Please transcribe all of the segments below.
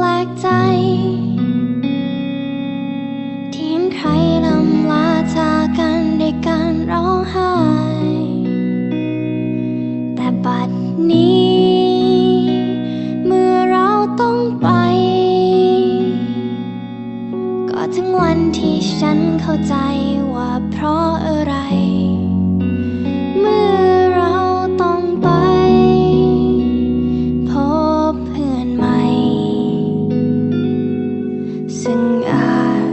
แปลกใจ ที่เห็นใครลำลาจากันในการร้องไห้ แต่บัดนี้ เมื่อเราต้องไป ก็ถึงวันที่ฉันเข้าใจว่าเพราะอะไร ซึ่งอาจ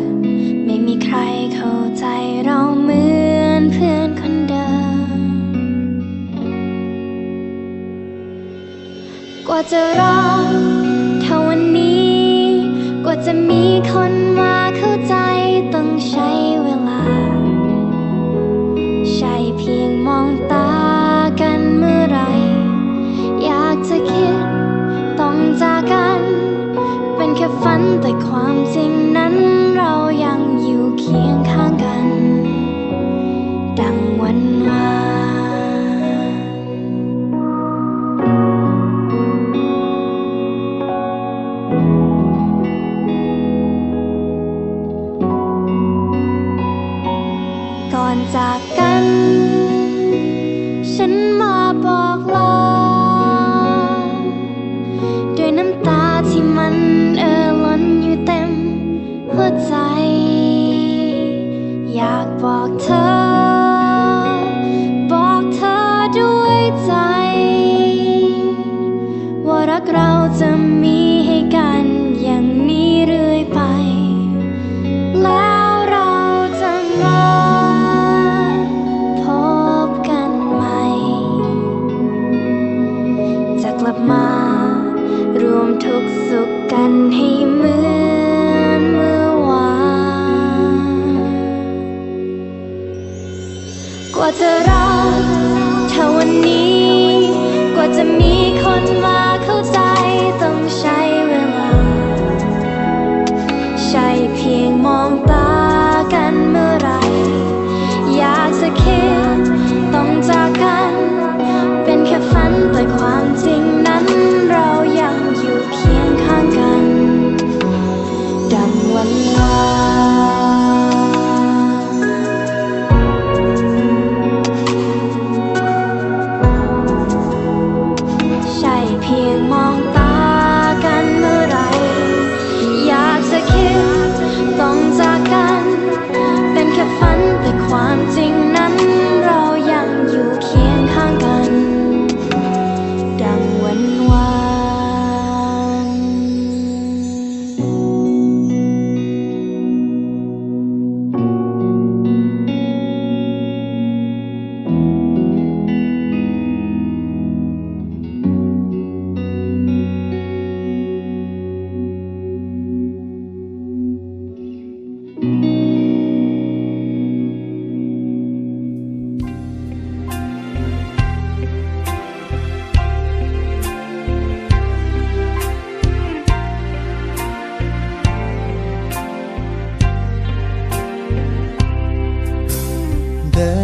ไม่มีใครเข้าใจเราเหมือนเพื่อนคนเดิม กว่าจะรักเท่าวันนี้ กว่าจะมีคน ก่อนจากกัน ฉันมาบอกลา เ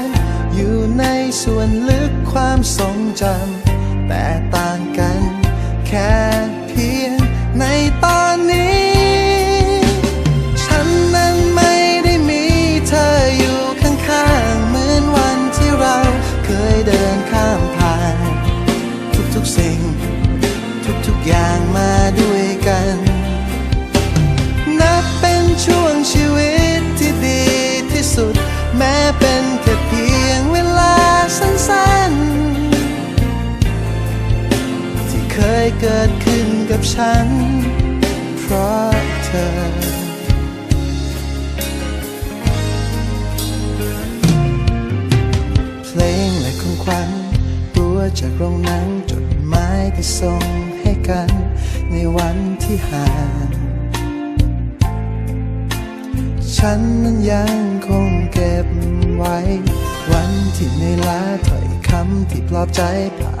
น ส่วนลึกความทรงจำแต่ต่างกันแค่ เกิดขึ้นกับฉัน เพราะเธอเพลงและของขวัญตัวจากโรงหนังจดหมายที่ส่งให้กันในวันที่ห่าง ฉันนั้นยังคงเก็บไว้ วันที่ในอยล้าถ้อยคำที่ปลอบใจภาพ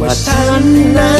ว่าฉันนั้น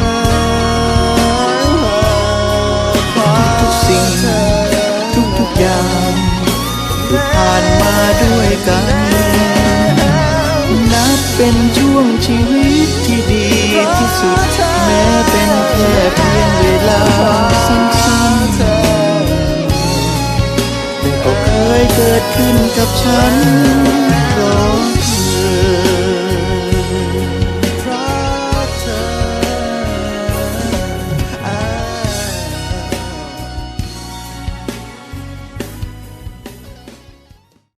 กัน นับเป็นช่วงชีวิตที่ดีที่สุด แม้เป็นแค่เพียงเวลาสั้นๆแต่ก็เคยเกิดขึ้นกับฉัน